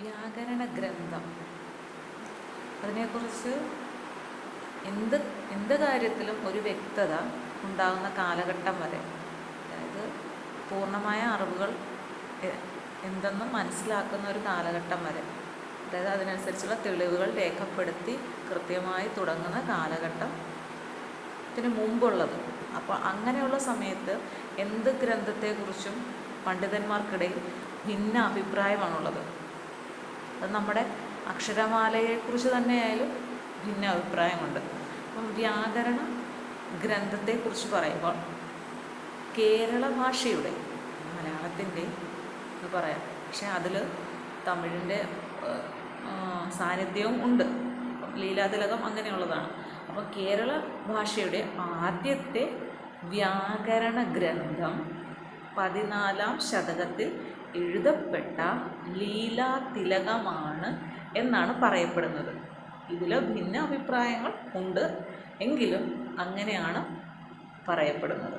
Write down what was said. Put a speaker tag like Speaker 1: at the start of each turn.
Speaker 1: വ്യാകരണ ഗ്രന്ഥം അതിനെക്കുറിച്ച് എന്ത് എന്ത് കാര്യത്തിലും ഒരു വ്യക്തത ഉണ്ടാകുന്ന കാലഘട്ടം വരെ. അതായത് പൂർണമായ അറിവുകൾ എന്തെന്നും മനസ്സിലാക്കുന്ന ഒരു കാലഘട്ടം വരെ. അതായത് അതിനനുസരിച്ചുള്ള തെളിവുകൾ രേഖപ്പെടുത്തി കൃത്യമായി തുടങ്ങുന്ന കാലഘട്ടം ത്തിന് മുമ്പുള്ളത്. അപ്പോൾ അങ്ങനെയുള്ള സമയത്ത് എന്ത് ഗ്രന്ഥത്തെക്കുറിച്ചും പണ്ഡിതന്മാർക്കിടയിൽ ഭിന്ന അഭിപ്രായമാണുള്ളത് അത് നമ്മുടെ അക്ഷരമാലയെക്കുറിച്ച് തന്നെയായാലും ഭിന്ന അഭിപ്രായമുണ്ട്. അപ്പം വ്യാകരണ ഗ്രന്ഥത്തെക്കുറിച്ച് പറയുമ്പോൾ കേരള ഭാഷയുടെ മലയാളത്തിന്റെ എന്ന് പറയാം. പക്ഷേ അതിൽ തമിഴിന്റെ സാന്നിധ്യവും ഉണ്ട്. അപ്പം ലീലാതിലകം അങ്ങനെയുള്ളതാണ്. അപ്പോൾ കേരള ഭാഷയുടെ ആദ്യത്തെ വ്യാകരണ ഗ്രന്ഥം പതിനാലാം ശതകത്തിൽ എഴുതപ്പെട്ട ലീലാതിലകമാണ് എന്നാണ് പറയപ്പെടുന്നത്. ഇതിൽ ഭിന്ന അഭിപ്രായങ്ങൾ ഉണ്ട്. എങ്കിലും അങ്ങനെയാണ് പറയപ്പെടുന്നത്.